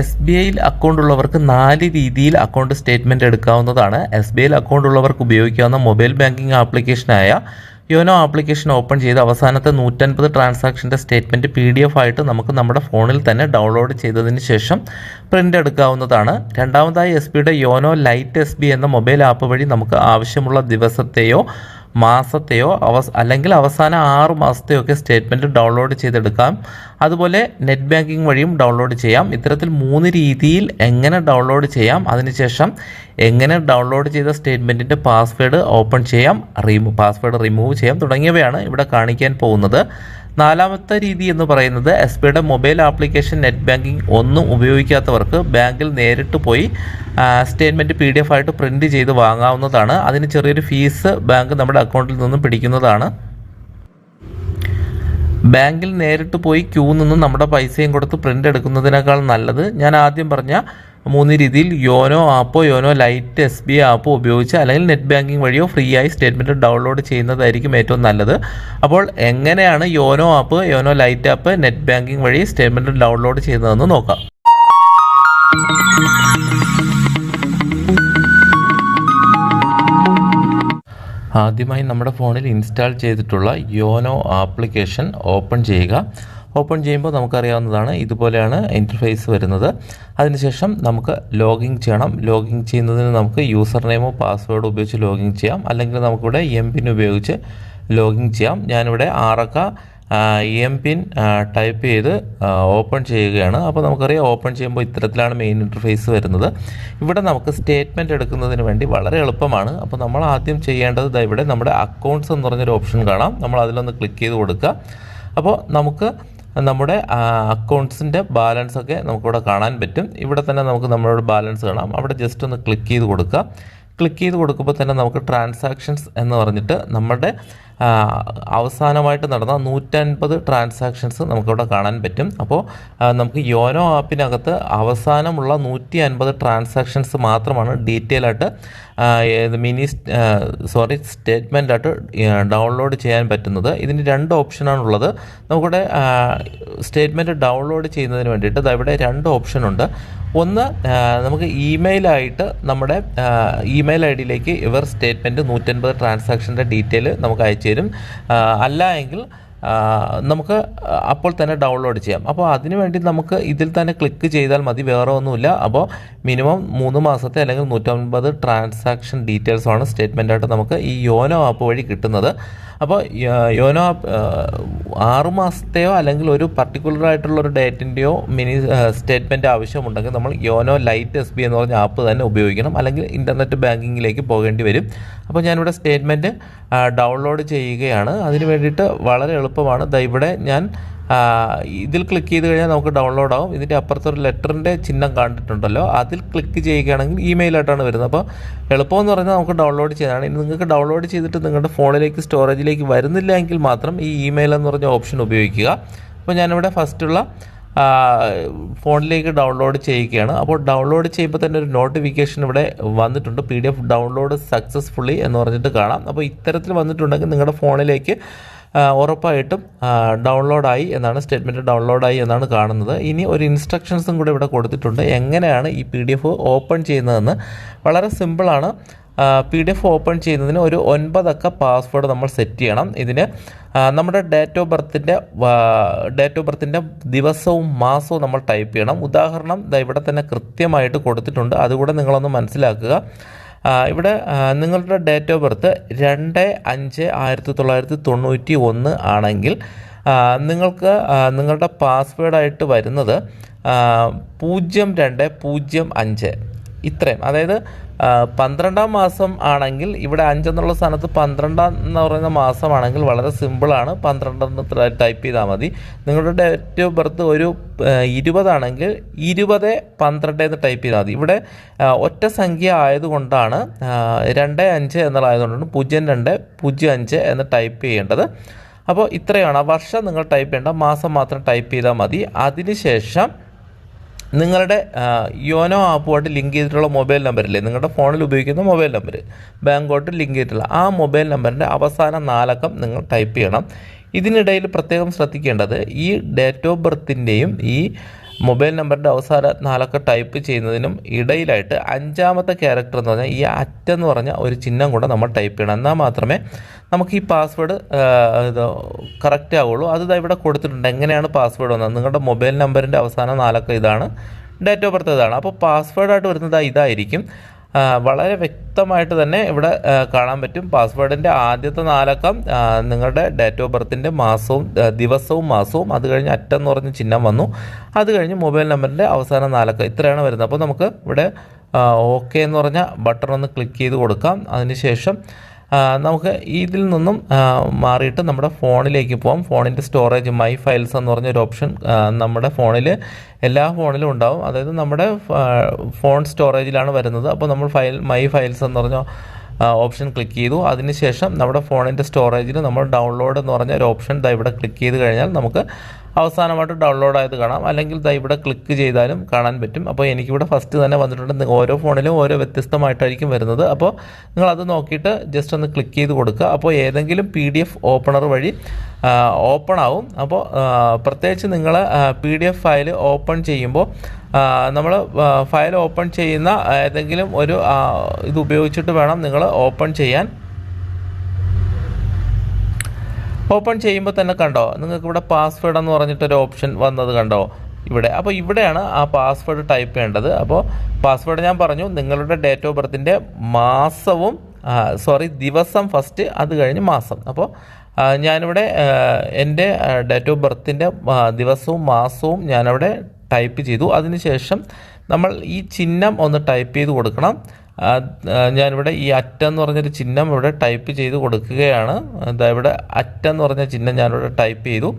S B ഐയിൽ account ഉള്ളവർക്ക് നാല് രീതിയിൽ അക്കൗണ്ട് സ്റ്റേറ്റ്മെന്റ് എടുക്കാവുന്നതാണ്. എസ് ബി ഐയിൽ അക്കൗണ്ട് ഉള്ളവർക്ക് ഉപയോഗിക്കാവുന്ന മൊബൈൽ ബാങ്കിംഗ് ആപ്ലിക്കേഷനായ യോനോ ആപ്ലിക്കേഷൻ ഓപ്പൺ ചെയ്ത് അവസാനത്തെ നൂറ്റൻപത് ട്രാൻസാക്ഷന്റെ സ്റ്റേറ്റ്മെന്റ് പി ഡി എഫ് ആയിട്ട് നമുക്ക് നമ്മുടെ ഫോണിൽ തന്നെ ഡൗൺലോഡ് ചെയ്തതിന് ശേഷം പ്രിന്റ് എടുക്കാവുന്നതാണ്. രണ്ടാമതായി എസ് ബിയുടെ യോനോ ലൈറ്റ് എസ് ബി എന്ന മൊബൈൽ ആപ്പ് വഴി നമുക്ക് ആവശ്യമുള്ള ദിവസത്തെയോ മാസത്തെയോ അവസ് അല്ലെങ്കിൽ അവസാന ആറ് മാസത്തെയോ ഒക്കെ സ്റ്റേറ്റ്മെന്റ് ഡൗൺലോഡ് ചെയ്തെടുക്കാം. അതുപോലെ നെറ്റ് ബാങ്കിങ് വഴിയും ഡൗൺലോഡ് ചെയ്യാം. ഇത്തരത്തിൽ മൂന്ന് രീതിയിൽ എങ്ങനെ ഡൗൺലോഡ് ചെയ്യാം അതിനുശേഷം എങ്ങനെ ഡൗൺലോഡ് ചെയ്ത സ്റ്റേറ്റ്മെന്റിന്റെ പാസ്വേഡ് ഓപ്പൺ ചെയ്യാം റിമൂ പാസ്വേഡ് റിമൂവ് ചെയ്യാം തുടങ്ങിയവയാണ് ഇവിടെ കാണിക്കാൻ പോകുന്നത്. നാലാമത്തെ രീതി എന്ന് പറയുന്നത് എസ് ബിയുടെ മൊബൈൽ ആപ്ലിക്കേഷൻ നെറ്റ് ബാങ്കിങ് ഒന്നും ഉപയോഗിക്കാത്തവർക്ക് ബാങ്കിൽ നേരിട്ട് പോയി സ്റ്റേറ്റ്മെന്റ് പി ഡി എഫ് ആയിട്ട് പ്രിന്റ് ചെയ്ത് വാങ്ങാവുന്നതാണ്. അതിന് ചെറിയൊരു ഫീസ് ബാങ്ക് നമ്മുടെ അക്കൗണ്ടിൽ നിന്നും പിടിക്കുന്നതാണ്. ബാങ്കിൽ നേരിട്ട് പോയി ക്യൂ നിന്ന് നമ്മുടെ പൈസയും കൊടുത്ത് പ്രിന്റ് എടുക്കുന്നതിനേക്കാൾ നല്ലത്. ഞാൻ ആദ്യം പറഞ്ഞ മൂന്ന് രീതിയിൽ യോനോ ആപ്പോ യോനോ ലൈറ്റ് എസ് ബി ആപ്പോ ഉപയോഗിച്ച് അല്ലെങ്കിൽ നെറ്റ് ബാങ്കിങ് വഴിയോ ഫ്രീ ആയി സ്റ്റേറ്റ്മെന്റ് ഡൗൺലോഡ് ചെയ്യുന്നതായിരിക്കും ഏറ്റവും നല്ലത്. അപ്പോൾ എങ്ങനെയാണ് YONO app YONO lite app net banking വഴി സ്റ്റേറ്റ്മെന്റ് ഡൗൺലോഡ് ചെയ്യുന്നതെന്ന് നോക്കാം. ആദ്യമായി നമ്മുടെ ഫോണിൽ ഇൻസ്റ്റാൾ ചെയ്തിട്ടുള്ള യോനോ ആപ്ലിക്കേഷൻ ഓപ്പൺ ചെയ്യുക. ഓപ്പൺ ചെയ്യുമ്പോൾ നമുക്കറിയാവുന്നതാണ് ഇതുപോലെയാണ് ഇന്റർഫേസ് വരുന്നത്. അതിനുശേഷം നമുക്ക് ലോഗിൻ ചെയ്യണം. ലോഗിൻ ചെയ്യുന്നതിന് നമുക്ക് യൂസർ നെയിമോ പാസ്വേഡോ ഉപയോഗിച്ച് ലോഗിൻ ചെയ്യാം. അല്ലെങ്കിൽ നമുക്കിവിടെ എം പിൻ ഉപയോഗിച്ച് ലോഗിൻ ചെയ്യാം. ഞാനിവിടെ ആറക്ക എം പിൻ ടൈപ്പ് ചെയ്ത് ഓപ്പൺ ചെയ്യുകയാണ്. അപ്പോൾ നമുക്കറിയാം ഓപ്പൺ ചെയ്യുമ്പോൾ ഇത്തരത്തിലാണ് മെയിൻ ഇന്റർഫേസ് വരുന്നത്. ഇവിടെ നമുക്ക് സ്റ്റേറ്റ്മെന്റ് എടുക്കുന്നതിന് വേണ്ടി വളരെ എളുപ്പമാണ്. അപ്പോൾ നമ്മൾ ആദ്യം ചെയ്യേണ്ടത് ഇവിടെ നമ്മുടെ അക്കൗണ്ട്സ് എന്ന് പറഞ്ഞൊരു ഓപ്ഷൻ കാണാം. നമ്മൾ അതിലൊന്ന് ക്ലിക്ക് ചെയ്ത് കൊടുക്കുക. അപ്പോൾ നമുക്ക് നമ്മുടെ അക്കൗണ്ട്സിന്റെ ബാലൻസ് ഒക്കെ നമുക്കിവിടെ കാണാൻ പറ്റും. ഇവിടെ തന്നെ നമുക്ക് നമ്മുടെ ബാലൻസ് കാണാം. അവിടെ ജസ്റ്റ് ഒന്ന് ക്ലിക്ക് ചെയ്ത് കൊടുക്കുക ക്ലിക്ക് ചെയ്ത് കൊടുക്കുമ്പോൾ തന്നെ നമുക്ക് ട്രാൻസാക്ഷൻസ് എന്ന് പറഞ്ഞിട്ട് നമ്മുടെ അവസാനമായിട്ട് നടന്ന നൂറ്റൻപത് ട്രാൻസാക്ഷൻസ് നമുക്കിവിടെ കാണാൻ പറ്റും. അപ്പോൾ നമുക്ക് യോനോ ആപ്പിനകത്ത് അവസാനമുള്ള നൂറ്റി അൻപത് ട്രാൻസാക്ഷൻസ് മാത്രമാണ് ഡീറ്റെയിൽ ആയിട്ട് മിനി സോറി സ്റ്റേറ്റ്മെന്റ് ആയിട്ട് ഡൗൺലോഡ് ചെയ്യാൻ പറ്റുന്നത്. ഇതിന് രണ്ട് ഓപ്ഷനാണുള്ളത്. നമുക്കിവിടെ സ്റ്റേറ്റ്മെന്റ് ഡൗൺലോഡ് ചെയ്യുന്നതിന് വേണ്ടിയിട്ട് ഇവിടെ രണ്ട് ഓപ്ഷൻ ഉണ്ട് ഒന്ന് നമുക്ക് ഇമെയിലായിട്ട് നമ്മുടെ ഇമെയിൽ ഐ ഡിയിലേക്ക് ഇവർ സ്റ്റേറ്റ്മെന്റ് നൂറ്റൻപത് ട്രാൻസാക്ഷന്റെ ഡീറ്റെയിൽ നമുക്ക് അയച്ചു ആ, അല്ല എങ്കിൽ നമുക്ക് അപ്പോൾ തന്നെ ഡൗൺലോഡ് ചെയ്യാം. അപ്പോൾ അതിന് വേണ്ടി നമുക്ക് ഇതിൽ തന്നെ ക്ലിക്ക് ചെയ്താൽ മതി വേറെ ഒന്നുമില്ല. അപ്പോൾ മിനിമം മൂന്ന് മാസത്തെ അല്ലെങ്കിൽ നൂറ്റമ്പത് ട്രാൻസാക്ഷൻ ഡീറ്റെയിൽസാണ് സ്റ്റേറ്റ്മെന്റായിട്ട് നമുക്ക് ഈ യോനോ ആപ്പ് വഴി കിട്ടുന്നത്. അപ്പോൾ യോനോ ആറുമാസത്തെയോ ആറ് മാസത്തെയോ അല്ലെങ്കിൽ ഒരു പർട്ടിക്കുലർ ആയിട്ടുള്ള ഒരു ഡേറ്റിന്റെയോ മിനി സ്റ്റേറ്റ്മെന്റ് ആവശ്യമുണ്ടെങ്കിൽ നമ്മൾ യോനോ ലൈറ്റ് എസ് ബി എന്ന് പറഞ്ഞ ആപ്പ് തന്നെ ഉപയോഗിക്കണം. അല്ലെങ്കിൽ ഇന്റർനെറ്റ് ബാങ്കിങ്ങിലേക്ക് പോകേണ്ടി വരും. അപ്പോൾ ഞാനിവിടെ സ്റ്റേറ്റ്മെന്റ് ഡൗൺലോഡ് ചെയ്യുകയാണ്. അതിന് വേണ്ടിയിട്ട് വളരെ എളുപ്പമാണ്. ദാ ഇവിടെ ഞാൻ ഇതിൽ ക്ലിക്ക് ചെയ്ത് കഴിഞ്ഞാൽ നമുക്ക് ഡൗൺലോഡ് ആവും. ഇതിന്റെ അപ്പുറത്തൊരു ലെറ്ററിന്റെ ചിഹ്നം കണ്ടിട്ടുണ്ടല്ലോ. അതിൽ ക്ലിക്ക് ചെയ്യുകയാണെങ്കിൽ ഇമെയിലായിട്ടാണ് വരുന്നത്. അപ്പോൾ എളുപ്പമെന്ന് പറഞ്ഞാൽ നമുക്ക് ഡൗൺലോഡ് ചെയ്യാനാണ് ഇനി നിങ്ങൾക്ക് ഡൗൺലോഡ് ചെയ്തിട്ട് നിങ്ങളുടെ ഫോണിലേക്ക് സ്റ്റോറേജിലേക്ക് വരുന്നില്ല എങ്കിൽ മാത്രം ഈ ഇമെയിൽ എന്ന് പറഞ്ഞ ഓപ്ഷൻ ഉപയോഗിക്കുക. അപ്പോൾ ഞാനിവിടെ ഫസ്റ്റുള്ള ഫോണിലേക്ക് ഡൗൺലോഡ് ചെയ്യുകയാണ്. അപ്പോൾ ഡൗൺലോഡ് ചെയ്യുമ്പോൾ തന്നെ ഒരു നോട്ടിഫിക്കേഷൻ ഇവിടെ വന്നിട്ടുണ്ട്. പി ഡൗൺലോഡ് സക്സസ്ഫുള്ളി എന്ന് പറഞ്ഞിട്ട് കാണാം. അപ്പോൾ ഇത്തരത്തിൽ വന്നിട്ടുണ്ടെങ്കിൽ നിങ്ങളുടെ ഫോണിലേക്ക് ഉറപ്പായിട്ടും ഡൗൺലോഡായി എന്നാണ് സ്റ്റേറ്റ്മെന്റ് ഡൗൺലോഡായി എന്നാണ് കാണുന്നത്. ഇനി ഒരു ഇൻസ്ട്രക്ഷൻസും കൂടെ ഇവിടെ കൊടുത്തിട്ടുണ്ട്. എങ്ങനെയാണ് ഈ പി ഡി എഫ് ഓപ്പൺ ചെയ്യുന്നതെന്ന്. വളരെ സിമ്പിളാണ് പി ഡി എഫ് ഓപ്പൺ ചെയ്യുന്നതിന് ഒരു ഒൻപതക്ക പാസ്വേഡ് നമ്മൾ സെറ്റ് ചെയ്യണം. ഇതിന് നമ്മുടെ ഡേറ്റ് ഓഫ് ബർത്തിന്റെ ഡേറ്റ് ഓഫ് ബർത്തിന്റെ ദിവസവും മാസവും നമ്മൾ ടൈപ്പ് ചെയ്യണം. ഉദാഹരണം ഇവിടെ തന്നെ കൃത്യമായിട്ട് കൊടുത്തിട്ടുണ്ട്. അതുകൂടെ നിങ്ങളൊന്ന് മനസ്സിലാക്കുക. ഇവിടെ നിങ്ങളുടെ ഡേറ്റ് ഓഫ് ബർത്ത് രണ്ട് അഞ്ച് ആയിരത്തി തൊള്ളായിരത്തി തൊണ്ണൂറ്റി ഒന്ന് ആണെങ്കിൽ നിങ്ങൾക്ക് നിങ്ങളുടെ പാസ്വേഡായിട്ട് വരുന്നത് പൂജ്യം രണ്ട് പൂജ്യം അഞ്ച്. ഇത്രയും. അതായത് പന്ത്രണ്ടാം മാസം ആണെങ്കിൽ ഇവിടെ അഞ്ചെന്നുള്ള സ്ഥാനത്ത് പന്ത്രണ്ടാം എന്ന് പറയുന്ന മാസമാണെങ്കിൽ വളരെ സിമ്പിളാണ് പന്ത്രണ്ടെന്ന് ടൈപ്പ് ചെയ്താൽ മതി. നിങ്ങളുടെ ഡേറ്റ് ഓഫ് ബർത്ത് ഒരു ഇരുപതാണെങ്കിൽ ഇരുപത് പന്ത്രണ്ട് എന്ന് ടൈപ്പ് ചെയ്താൽ മതി. ഇവിടെ ഒറ്റ സംഖ്യ ആയതുകൊണ്ടാണ് രണ്ട് അഞ്ച് എന്നുള്ളതായതുകൊണ്ടാണ് പൂജ്യം രണ്ട് പൂജ്യം അഞ്ച് എന്ന് ടൈപ്പ് ചെയ്യേണ്ടത്. അപ്പോൾ ഇത്രയാണ്. വർഷം നിങ്ങൾ ടൈപ്പ് ചെയ്യേണ്ട മാസം മാത്രം ടൈപ്പ് ചെയ്താൽ മതി. അതിനുശേഷം നിങ്ങളുടെ യോനോ ആപ്പുമായിട്ട് ലിങ്ക് ചെയ്തിട്ടുള്ള മൊബൈൽ നമ്പറില്ലേ? നിങ്ങളുടെ ഫോണിൽ ഉപയോഗിക്കുന്ന മൊബൈൽ നമ്പർ ബാങ്കോട്ട് ലിങ്ക് ചെയ്തിട്ടുള്ള ആ മൊബൈൽ നമ്പറിന്റെ അവസാന നാലക്കം നിങ്ങൾ ടൈപ്പ് ചെയ്യണം. ഇതിനിടയിൽ പ്രത്യേകം ശ്രദ്ധിക്കേണ്ടത് ഈ ഡേറ്റ് ഓഫ് ബർത്തിന്റെയും ഈ മൊബൈൽ നമ്പറിന്റെ അവസാന നാലൊക്കെ ടൈപ്പ് ചെയ്യുന്നതിനും ഇടയിലായിട്ട് അഞ്ചാമത്തെ ക്യാരക്ടർ എന്ന് പറഞ്ഞാൽ ഈ അറ്റെന്ന് പറഞ്ഞ ഒരു ചിഹ്നം കൂടെ നമ്മൾ ടൈപ്പ് ചെയ്യണം. എന്നാൽ മാത്രമേ നമുക്ക് ഈ പാസ്വേഡ് കറക്റ്റ് ആവുള്ളൂ. അത് ഇവിടെ കൊടുത്തിട്ടുണ്ട്. എങ്ങനെയാണ് പാസ്വേഡ് വന്നത്? നിങ്ങളുടെ മൊബൈൽ നമ്പറിന്റെ അവസാന നാലൊക്കെ ഇതാണ്. ഡേറ്റ് ഓഫ് ബർത്ത് ഇതാണ്. അപ്പോൾ പാസ്വേഡായിട്ട് വരുന്നത് ഇതായിരിക്കും. വളരെ വ്യക്തമായിട്ട് തന്നെ ഇവിടെ കാണാൻ പറ്റും. പാസ്വേഡിന്റെ ആദ്യത്തെ നാലക്കം നിങ്ങളുടെ ഡേറ്റ് ഓഫ് ബർത്തിന്റെ മാസവും ദിവസവും മാസവും അത് കഴിഞ്ഞ് അറ്റം എന്ന് പറഞ്ഞ ചിഹ്നം വന്നു. അത് കഴിഞ്ഞ് മൊബൈൽ നമ്പറിന്റെ അവസാന നാലക്കം ഇത്രയാണ് വരുന്നത്. അപ്പോൾ നമുക്ക് ഇവിടെ ഓക്കെ എന്ന് പറഞ്ഞ ബട്ടൺ ഒന്ന് ക്ലിക്ക് ചെയ്ത് കൊടുക്കാം. അതിനുശേഷം നമുക്ക് ഇതിൽ നിന്നും മാറിയിട്ട് നമ്മുടെ ഫോണിലേക്ക് പോകാം ഫോണിന്റെ സ്റ്റോറേജ് മൈ ഫയൽസ് എന്ന് പറഞ്ഞൊരു ഓപ്ഷൻ നമ്മുടെ ഫോണിൽ എല്ലാ ഫോണിലും ഉണ്ടാവും. അതായത് നമ്മുടെ ഫോൺ സ്റ്റോറേജിലാണ് വരുന്നത്. അപ്പോൾ നമ്മൾ ഫയൽ മൈ ഫയൽസ് എന്ന് പറഞ്ഞ ഓപ്ഷൻ ക്ലിക്ക് ചെയ്തു. അതിനുശേഷം നമ്മുടെ ഫോണിന്റെ സ്റ്റോറേജിൽ നമ്മൾ ഡൗൺലോഡ് എന്ന് പറഞ്ഞ ഒരു ഓപ്ഷൻ ദാ ഇവിടെ ക്ലിക്ക് ചെയ്ത് കഴിഞ്ഞാൽ നമുക്ക് അവസാനമായിട്ട് ഡൗൺലോഡ് ആയത് കാണാം. അല്ലെങ്കിൽ ദാ ഇവിടെ ക്ലിക്ക് ചെയ്താലും കാണാൻ പറ്റും. അപ്പോൾ എനിക്കിവിടെ ഫസ്റ്റ് തന്നെ വന്നിട്ടുണ്ട്. ഓരോ ഫോണിലും ഓരോ വ്യത്യസ്തമായിട്ടായിരിക്കും വരുന്നത്. അപ്പോൾ നിങ്ങൾ അത് നോക്കിയിട്ട് ജസ്റ്റ് ഒന്ന് ക്ലിക്ക് ചെയ്ത് കൊടുക്കുക. അപ്പോൾ ഏതെങ്കിലും പി ഡി എഫ് ഓപ്പണർ വഴി ഓപ്പൺ ആവും. അപ്പോൾ പ്രത്യേകിച്ച് നിങ്ങൾ P D F file open ചെയ്യുമ്പോൾ നമ്മൾ ഫയൽ ഓപ്പൺ ചെയ്യുന്ന ഏതെങ്കിലും ഒരു ഇത് ഉപയോഗിച്ചിട്ട് വേണം നിങ്ങൾ ഓപ്പൺ ചെയ്യാൻ. ഓപ്പൺ ചെയ്യുമ്പോൾ തന്നെ കണ്ടോ? നിങ്ങൾക്ക് ഇവിടെ പാസ്വേഡ് എന്ന് പറഞ്ഞിട്ടൊരു ഓപ്ഷൻ വന്നത് കണ്ടോ? ഇവിടെ. അപ്പോൾ ഇവിടെയാണ് ആ പാസ്വേഡ് ടൈപ്പ് ചെയ്യേണ്ടത്. അപ്പോൾ പാസ്വേഡ് ഞാൻ പറഞ്ഞു നിങ്ങളുടെ ഡേറ്റ് ഓഫ് ബർത്തിന്റെ മാസവും സോറി ദിവസം ഫസ്റ്റ് അത് കഴിഞ്ഞ് മാസം. അപ്പോൾ ഞാനിവിടെ എന്റെ ഡേറ്റ് ഓഫ് ബർത്തിന്റെ ദിവസവും മാസവും ഞാനവിടെ ടൈപ്പ് ചെയ്തു. അതിനുശേഷം നമ്മൾ ഈ ചിഹ്നം ഒന്ന് ടൈപ്പ് ചെയ്ത് കൊടുക്കണം. ഞാനിവിടെ ഈ അറ്റെന്ന് പറഞ്ഞൊരു ചിഹ്നം ഇവിടെ ടൈപ്പ് ചെയ്ത് കൊടുക്കുകയാണ്. എന്താ ഇവിടെ അറ്റെന്ന് പറഞ്ഞ ചിഹ്നം ഞാനിവിടെ ടൈപ്പ് ചെയ്തു.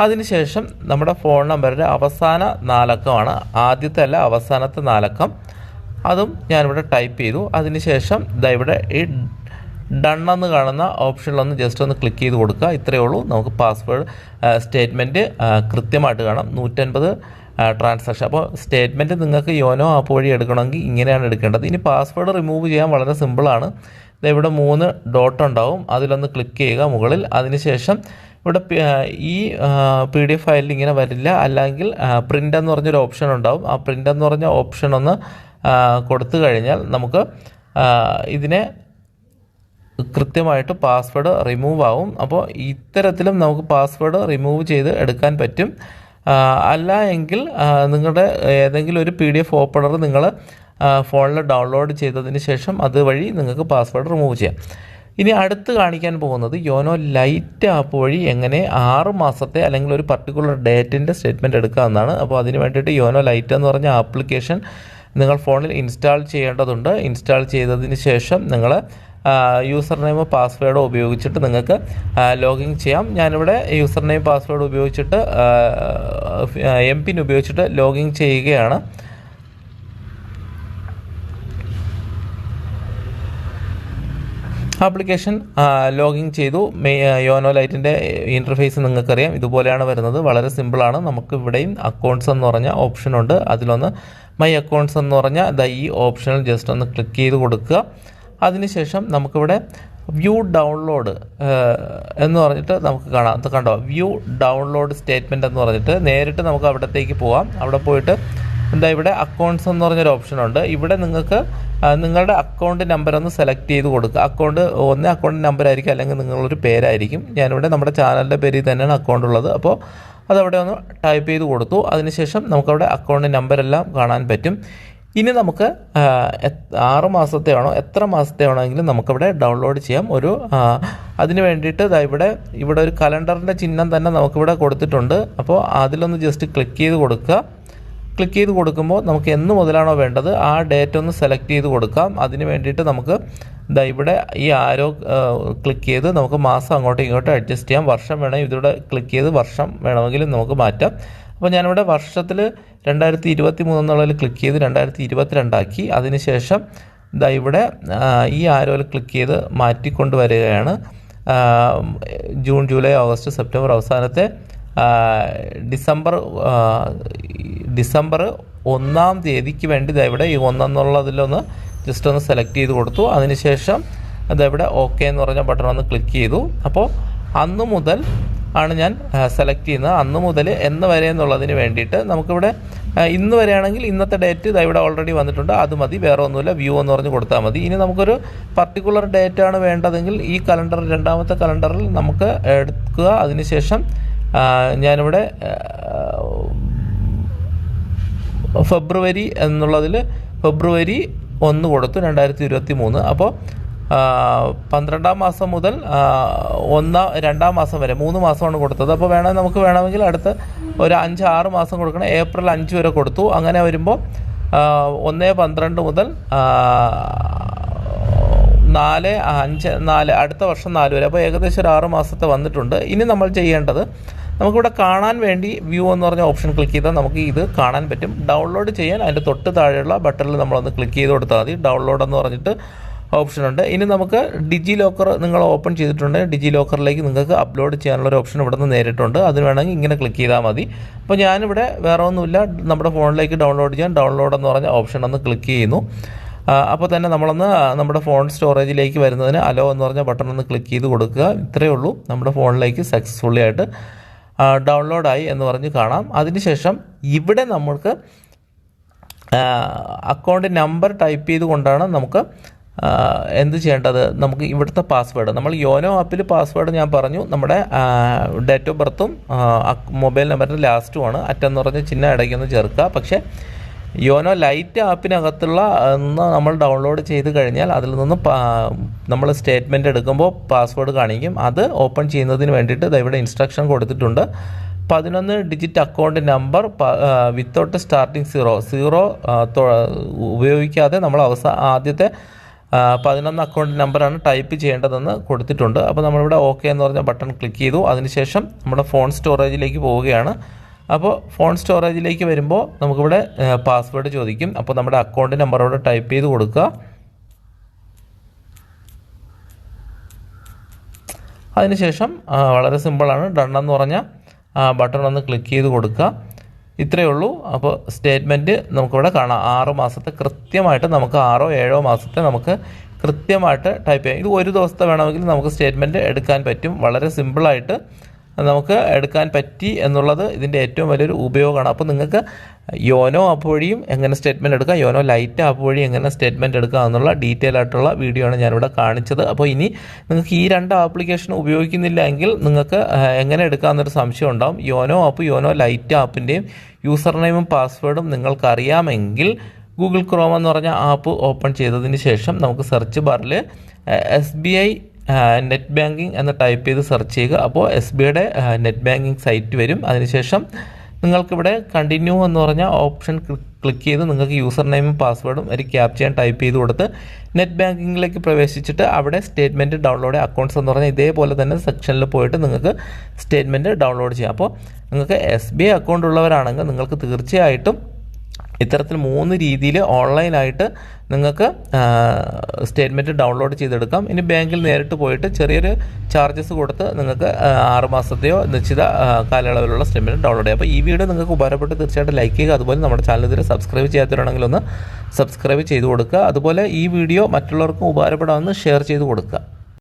അതിനുശേഷം നമ്മുടെ ഫോൺ നമ്പറിന്റെ അവസാന നാലക്കമാണ്. ആദ്യത്തെ അല്ല അവസാനത്തെ നാലക്കം. അതും ഞാനിവിടെ ടൈപ്പ് ചെയ്തു. അതിനുശേഷം ഇതാ ഇവിടെ ഈ ഡണ്ണെന്ന് എന്ന് കാണുന്ന ഓപ്ഷനിലൊന്ന് ജസ്റ്റ് ഒന്ന് ക്ലിക്ക് ചെയ്ത് കൊടുക്കുക. ഇത്രയേ ഉള്ളൂ. നമുക്ക് പാസ്വേഡ് സ്റ്റേറ്റ്മെന്റ് കൃത്യമായിട്ട് കാണാം. നൂറ്റൻപത് ട്രാൻസാക്ഷൻ അപ്പോൾ സ്റ്റേറ്റ്മെന്റ് നിങ്ങൾക്ക് യോനോ ആപ്പ് വഴി എടുക്കണമെങ്കിൽ ഇങ്ങനെയാണ് എടുക്കേണ്ടത്. ഇനി പാസ്വേഡ് റിമൂവ് ചെയ്യാൻ വളരെ സിമ്പിളാണ് ഇവിടെ മൂന്ന് ഡോട്ട് ഉണ്ടാവും. അതിലൊന്ന് ക്ലിക്ക് ചെയ്യുക മുകളിൽ. അതിനുശേഷം ഇവിടെ ഈ പി ഡി എഫ് ഫയലിൽ ഇങ്ങനെ വരില്ല. അല്ലെങ്കിൽ പ്രിന്റ് എന്ന് പറഞ്ഞൊരു ഓപ്ഷൻ ഉണ്ടാവും. ആ പ്രിന്റ് എന്ന് പറഞ്ഞ ഓപ്ഷൻ ഒന്ന് കൊടുത്തു കഴിഞ്ഞാൽ നമുക്ക് ഇതിനെ കൃത്യമായിട്ട് പാസ്വേഡ് റിമൂവ് ആവും. അപ്പോൾ ഇത്തരത്തിലും നമുക്ക് പാസ്വേഡ് റിമൂവ് ചെയ്ത് എടുക്കാൻ പറ്റും. അല്ല എങ്കിൽ നിങ്ങളുടെ ഏതെങ്കിലും ഒരു പി ഡി എഫ് ഓപ്പണർ നിങ്ങൾ ഫോണിൽ ഡൗൺലോഡ് ചെയ്തതിന് ശേഷം അതുവഴി നിങ്ങൾക്ക് പാസ്വേഡ് റിമൂവ് ചെയ്യാം. ഇനി അടുത്ത് കാണിക്കാൻ പോകുന്നത് യോനോ ലൈറ്റ് ആപ്പ് വഴി എങ്ങനെ ആറ് മാസത്തെ അല്ലെങ്കിൽ ഒരു പർട്ടിക്കുലർ ഡേറ്റിന്റെ സ്റ്റേറ്റ്മെന്റ് എടുക്കാമെന്നാണ് അപ്പോൾ അതിന് വേണ്ടിയിട്ട് യോനോ ലൈറ്റ് എന്ന് പറഞ്ഞ ആപ്ലിക്കേഷൻ നിങ്ങൾ ഫോണിൽ ഇൻസ്റ്റാൾ ചെയ്യേണ്ടതുണ്ട്. ഇൻസ്റ്റാൾ ചെയ്തതിന് ശേഷം നിങ്ങൾ യൂസർ നെയിമോ പാസ്വേഡോ ഉപയോഗിച്ചിട്ട് നിങ്ങൾക്ക് ലോഗിൻ ചെയ്യാം. ഞാനിവിടെ യൂസർ നെയിം പാസ്വേഡ് ഉപയോഗിച്ചിട്ട് എം പിൻ ഉപയോഗിച്ചിട്ട് ലോഗിൻ ചെയ്യുകയാണ്. ആപ്ലിക്കേഷൻ ലോഗിൻ ചെയ്തു. യോനോ ലൈറ്റിന്റെ ഇന്റർഫേസ് നിങ്ങൾക്കറിയാം. ഇതുപോലെയാണ് വരുന്നത്. വളരെ സിമ്പിളാണ്. നമുക്ക് ഇവിടെയും അക്കൗണ്ട്സ് എന്ന് പറഞ്ഞ ഓപ്ഷനുണ്ട് അതിലൊന്ന് മൈ അക്കൗണ്ട്സ് എന്ന് പറഞ്ഞാൽ ദ ഈ ഓപ്ഷനിൽ ജസ്റ്റ് ഒന്ന് ക്ലിക്ക് ചെയ്ത് കൊടുക്കുക. അതിനുശേഷം നമുക്കിവിടെ വ്യൂ ഡൗൺലോഡ് എന്ന് പറഞ്ഞിട്ട് നമുക്ക് കാണാം. കണ്ടോ? വ്യൂ ഡൗൺലോഡ് സ്റ്റേറ്റ്മെന്റ് എന്ന് പറഞ്ഞിട്ട് നേരിട്ട് നമുക്ക് അവിടത്തേക്ക് പോവാം. അവിടെ പോയിട്ട് എന്താ ഇവിടെ അക്കൗണ്ട്സ് എന്ന് പറഞ്ഞൊരു ഓപ്ഷൻ ഉണ്ട്. ഇവിടെ നിങ്ങൾക്ക് നിങ്ങളുടെ അക്കൗണ്ട് നമ്പർ ഒന്ന് സെലക്ട് ചെയ്ത് കൊടുക്കുക. അക്കൗണ്ട് ഒന്ന് അക്കൗണ്ട് നമ്പർ ആയിരിക്കും അല്ലെങ്കിൽ നിങ്ങളൊരു പേരായിരിക്കും. ഞാനിവിടെ നമ്മുടെ ചാനലിന്റെ പേരിൽ തന്നെയാണ് അക്കൗണ്ട് ഉള്ളത്. അപ്പോൾ അതവിടെ ഒന്ന് ടൈപ്പ് ചെയ്ത് കൊടുത്തു. അതിനുശേഷം നമുക്കവിടെ അക്കൗണ്ട് നമ്പർ എല്ലാം കാണാൻ പറ്റും. ഇനി നമുക്ക് ആറ് മാസത്തെ ആണോ എത്ര മാസത്തെ ആണെങ്കിലും നമുക്കവിടെ ഡൗൺലോഡ് ചെയ്യാം. ഒരു അതിന് വേണ്ടിയിട്ട് ഇവിടെ ഇവിടെ ഒരു കലണ്ടറിന്റെ ചിഹ്നം തന്നെ നമുക്കിവിടെ കൊടുത്തിട്ടുണ്ട്. അപ്പോൾ അതിലൊന്ന് ജസ്റ്റ് ക്ലിക്ക് ചെയ്ത് കൊടുക്കുക. ക്ലിക്ക് ചെയ്ത് കൊടുക്കുമ്പോൾ നമുക്ക് എന്ന് മുതലാണോ വേണ്ടത് ആ ഡേറ്റ് ഒന്ന് സെലക്ട് ചെയ്ത് കൊടുക്കാം. അതിന് വേണ്ടിയിട്ട് നമുക്ക് ദാ ഇവിടെ ഈ ആരോ ക്ലിക്ക് ചെയ്ത് നമുക്ക് മാസം അങ്ങോട്ടും ഇങ്ങോട്ടും അഡ്ജസ്റ്റ് ചെയ്യാം. വർഷം വേണമെങ്കിൽ ഇതിലൂടെ ക്ലിക്ക് ചെയ്ത് വർഷം വേണമെങ്കിലും നമുക്ക് മാറ്റാം. അപ്പോൾ ഞാനിവിടെ വർഷത്തിൽ രണ്ടായിരത്തി ഇരുപത്തി മൂന്നെന്നുള്ളതിൽ ക്ലിക്ക് ചെയ്ത് രണ്ടായിരത്തി ഇരുപത്തിരണ്ടാക്കി അതിനുശേഷം ഇതാ ഇവിടെ ഈ ആരോയിൽ ക്ലിക്ക് ചെയ്ത് മാറ്റിക്കൊണ്ട് വരികയാണ് ജൂൺ ജൂലൈ ഓഗസ്റ്റ് സെപ്റ്റംബർ അവസാനത്തെ ഡിസംബർ ഡിസംബർ ഒന്നാം തീയതിക്ക് വേണ്ടി ഇവിടെ ഈ ഒന്നെന്നുള്ളതിലൊന്ന് ജസ്റ്റ് ഒന്ന് സെലക്ട് ചെയ്ത് കൊടുത്തു. അതിനുശേഷം ദാ ഇവിടെ ഓക്കെ എന്ന് പറഞ്ഞ ബട്ടൺ ഒന്ന് ക്ലിക്ക് ചെയ്തു. അപ്പോൾ അന്ന് മുതൽ ആണ് ഞാൻ സെലക്ട് ചെയ്യുന്നത്. അന്ന് മുതൽ എന്ന് വരെ എന്നുള്ളതിന് വേണ്ടിയിട്ട് നമുക്കിവിടെ ഇന്ന് വരെയാണെങ്കിൽ ഇന്നത്തെ ഡേറ്റ് ഇതാ ഇവിടെ ഓൾറെഡി വന്നിട്ടുണ്ട്. അത് മതി വേറെ ഒന്നുമില്ല. വ്യൂ എന്ന് പറഞ്ഞ് കൊടുത്താൽ മതി. ഇനി നമുക്കൊരു പർട്ടിക്കുലർ ഡേറ്റ് ആണ് വേണ്ടതെങ്കിൽ ഈ കലണ്ടർ രണ്ടാമത്തെ കലണ്ടറിൽ നമുക്ക് എടുക്കുക. അതിനുശേഷം ഞാനിവിടെ ഫെബ്രുവരി എന്നുള്ളതിൽ ഫെബ്രുവരി ഒന്ന് കൊടുത്തു രണ്ടായിരത്തി ഇരുപത്തി മൂന്ന് അപ്പോൾ പന്ത്രണ്ടാം മാസം മുതൽ ഒന്നാം രണ്ടാം മാസം വരെ മൂന്ന് മാസമാണ് കൊടുത്തത്. അപ്പോൾ വേണമെങ്കിൽ നമുക്ക് വേണമെങ്കിൽ അടുത്ത് ഒരു അഞ്ച് ആറ് മാസം കൊടുക്കണം. ഏപ്രിൽ അഞ്ച് വരെ കൊടുത്തു. അങ്ങനെ വരുമ്പോൾ ഒന്ന് പന്ത്രണ്ട് മുതൽ നാല് അഞ്ച് നാല് അടുത്ത വർഷം നാല് വരെ. അപ്പോൾ ഏകദേശം ഒരു ആറ് മാസത്തെ വന്നിട്ടുണ്ട്. ഇനി നമ്മൾ ചെയ്യേണ്ടത് നമുക്കിവിടെ കാണാൻ വേണ്ടി വ്യൂ എന്ന് പറഞ്ഞ ഓപ്ഷൻ ക്ലിക്ക് ചെയ്താൽ നമുക്ക് ഇത് കാണാൻ പറ്റും. ഡൗൺലോഡ് ചെയ്യാൻ അതിന്റെ തൊട്ട് താഴെയുള്ള ബട്ടണിൽ നമ്മളൊന്ന് ക്ലിക്ക് ചെയ്ത് കൊടുത്താൽ മതി. ഡൗൺലോഡ് എന്ന് പറഞ്ഞിട്ട് ഓപ്ഷൻ ഉണ്ട്. ഇനി നമുക്ക് ഡിജി ലോക്കർ നിങ്ങൾ ഓപ്പൺ ചെയ്തിട്ടുണ്ട്. ഡിജി ലോക്കറിലേക്ക് നിങ്ങൾക്ക് അപ്ലോഡ് ചെയ്യാനുള്ള ഒരു ഓപ്ഷൻ ഇവിടെ നിന്ന് നേരിട്ടുണ്ട്. അതിന് വേണമെങ്കിൽ ഇങ്ങനെ ക്ലിക്ക് ചെയ്താൽ മതി. അപ്പോൾ ഞാനിവിടെ വേറെ ഒന്നുമില്ല. നമ്മുടെ ഫോണിലേക്ക് ഡൗൺലോഡ് ചെയ്യാൻ ഡൗൺലോഡ് എന്ന് പറഞ്ഞ ഓപ്ഷൻ ഒന്ന് ക്ലിക്ക് ചെയ്യുന്നു. അപ്പോൾ തന്നെ നമ്മളൊന്ന് നമ്മുടെ ഫോൺ സ്റ്റോറേജിലേക്ക് വരുന്നതിന് അലോ എന്ന് പറഞ്ഞ ബട്ടൺ ഒന്ന് ക്ലിക്ക് ചെയ്ത് കൊടുക്കുക. ഇത്രയേ ഉള്ളൂ. നമ്മുടെ ഫോണിലേക്ക് സക്സസ്ഫുള്ളി ആയിട്ട് ഡൗൺലോഡായി എന്ന് പറഞ്ഞ് കാണാം. അതിനുശേഷം ഇവിടെ നമ്മൾക്ക് അക്കൗണ്ട് നമ്പർ ടൈപ്പ് ചെയ്തുകൊണ്ടാണ് നമുക്ക് എന്ത് ചെയ്യേണ്ടത്? നമുക്ക് ഇവിടുത്തെ പാസ്വേഡ് നമ്മൾ യോനോ ആപ്പിൽ പാസ്വേഡ് ഞാൻ പറഞ്ഞു. നമ്മുടെ ഡേറ്റ് ഓഫ് ബർത്തും മൊബൈൽ നമ്പറിന്റെ ലാസ്റ്റുമാണ് അറ്റെന്ന് പറഞ്ഞ ചിഹ്നം ഇടയ്ക്കൊന്ന് ചേർക്കുക. പക്ഷേ യോനോ ലൈറ്റ് ആപ്പിനകത്തുള്ള നമ്മൾ ഡൗൺലോഡ് ചെയ്ത് കഴിഞ്ഞാൽ അതിൽ നിന്ന് നമ്മൾ സ്റ്റേറ്റ്മെന്റ് എടുക്കുമ്പോൾ പാസ്വേഡ് കാണിക്കും. അത് ഓപ്പൺ ചെയ്യുന്നതിന് വേണ്ടിയിട്ട് ഇവിടെ ഇൻസ്ട്രക്ഷൻ കൊടുത്തിട്ടുണ്ട്. പതിനൊന്ന് digit account number without starting zero zero ഉപയോഗിക്കാതെ നമ്മൾ അവസാന ആദ്യത്തെ പതിനൊന്ന് അക്കൗണ്ട് നമ്പറാണ് ടൈപ്പ് ചെയ്യേണ്ടതെന്ന് കൊടുത്തിട്ടുണ്ട്. അപ്പോൾ നമ്മളിവിടെ ഓക്കെ എന്ന് പറഞ്ഞ ബട്ടൺ ക്ലിക്ക് ചെയ്തു. അതിനുശേഷം നമ്മുടെ ഫോൺ സ്റ്റോറേജിലേക്ക് പോവുകയാണ്. അപ്പോൾ ഫോൺ സ്റ്റോറേജിലേക്ക് വരുമ്പോൾ നമുക്കിവിടെ പാസ്വേഡ് ചോദിക്കും. അപ്പോൾ നമ്മുടെ അക്കൗണ്ട് നമ്പർ അവിടെ ടൈപ്പ് ചെയ്ത് കൊടുക്കുക. അതിനുശേഷം വളരെ സിമ്പിളാണ് ഡൺ എന്ന് പറഞ്ഞ ബട്ടൺ ഒന്ന് ക്ലിക്ക് ചെയ്ത് കൊടുക്കുക. ഇത്രയേ ഉള്ളൂ. അപ്പോൾ സ്റ്റേറ്റ്മെന്റ് നമുക്കിവിടെ കാണാം. ആറ് മാസത്തെ കൃത്യമായിട്ട് നമുക്ക് ആറോ ഏഴോ മാസത്തെ നമുക്ക് കൃത്യമായിട്ട് ടൈപ്പ് ചെയ്യാം. ഇത് ഒരു ദിവസത്തെ വേണമെങ്കിൽ നമുക്ക് സ്റ്റേറ്റ്മെന്റ് എടുക്കാൻ പറ്റും. വളരെ സിമ്പിളായിട്ട് നമുക്ക് എടുക്കാൻ പറ്റി എന്നുള്ളത് ഇതിന്റെ ഏറ്റവും വലിയൊരു ഉപയോഗമാണ്. അപ്പോൾ നിങ്ങൾക്ക് യോനോ ആപ്പ് വഴിയും എങ്ങനെ സ്റ്റേറ്റ്മെന്റ് എടുക്കാം യോനോ ലൈറ്റ് ആപ്പ് വഴി എങ്ങനെ സ്റ്റേറ്റ്മെന്റ് എടുക്കാം എന്നുള്ള ഡീറ്റെയിൽ ആയിട്ടുള്ള വീഡിയോ ആണ് ഞാനിവിടെ കാണിച്ചത്. അപ്പോൾ ഇനി നിങ്ങൾക്ക് ഈ രണ്ട് ആപ്ലിക്കേഷൻ ഉപയോഗിക്കുന്നില്ല എങ്കിൽ നിങ്ങൾക്ക് എങ്ങനെ എടുക്കാമെന്നൊരു സംശയം ഉണ്ടാവും. യോനോ ആപ്പ് യോനോ ലൈറ്റ് ആപ്പിന്റെയും യൂസർ നെയിമും പാസ്വേഡും നിങ്ങൾക്കറിയാമെങ്കിൽ ഗൂഗിൾ ക്രോം എന്ന് പറഞ്ഞ ആപ്പ് ഓപ്പൺ ചെയ്തതിന് ശേഷം നമുക്ക് സെർച്ച് ബാറിൽ S B I net banking എന്ന് ടൈപ്പ് ചെയ്ത് സെർച്ച് ചെയ്യുക. അപ്പോൾ എസ് ബി ഐയുടെ നെറ്റ് ബാങ്കിങ് സൈറ്റ് വരും. അതിനുശേഷം നിങ്ങൾക്കിവിടെ കണ്ടിന്യൂ എന്ന് പറഞ്ഞ ഓപ്ഷൻ ക്ലിക്ക് ചെയ്ത് നിങ്ങൾക്ക് യൂസർ നെയിമും പാസ്വേഡും ഒരു ക്യാപ്ചയും ടൈപ്പ് ചെയ്ത് കൊടുത്ത് നെറ്റ് ബാങ്കിങ്ങിലേക്ക് പ്രവേശിച്ചിട്ട് അവിടെ സ്റ്റേറ്റ്മെന്റ് ഡൗൺലോഡ് അക്കൗണ്ട്സ് എന്ന് പറഞ്ഞാൽ ഇതേപോലെ തന്നെ സെക്ഷനിൽ പോയിട്ട് നിങ്ങൾക്ക് സ്റ്റേറ്റ്മെന്റ് ഡൗൺലോഡ് ചെയ്യാം. അപ്പോൾ നിങ്ങൾക്ക് എസ് ബി അക്കൗണ്ട് ഉള്ളവരാണെങ്കിൽ നിങ്ങൾക്ക് തീർച്ചയായിട്ടും ഇത്തരത്തിൽ മൂന്ന് രീതിയിൽ ഓൺലൈനായിട്ട് നിങ്ങൾക്ക് സ്റ്റേറ്റ്മെന്റ് ഡൗൺലോഡ് ചെയ്തെടുക്കാം. ഇനി ബാങ്കിൽ നേരിട്ട് പോയിട്ട് ചെറിയൊരു ചാർജസ് കൊടുത്ത് നിങ്ങൾക്ക് ആറുമാസത്തെയോ ആറ് മാസത്തെയോ നിശ്ചിത കാലയളവിലുള്ള സ്റ്റേറ്റ്മെന്റ് ഡൗൺലോഡ് ചെയ്യാം. അപ്പോൾ ഈ വീഡിയോ നിങ്ങൾക്ക് ഉപകാരപ്പെട്ട് തീർച്ചയായിട്ടും ലൈക്ക് ചെയ്യുക. അതുപോലെ നമ്മുടെ ചാനൽ ഇതുവരെ സബ്സ്ക്രൈബ് ചെയ്യാത്തവരാണെങ്കിൽ ഒന്ന് സബ്സ്ക്രൈബ് ചെയ്ത് കൊടുക്കുക. അതുപോലെ ഈ വീഡിയോ മറ്റുള്ളവർക്കും ഉപകാരപ്പെടാമെന്ന് ഷെയർ ചെയ്ത് കൊടുക്കുക.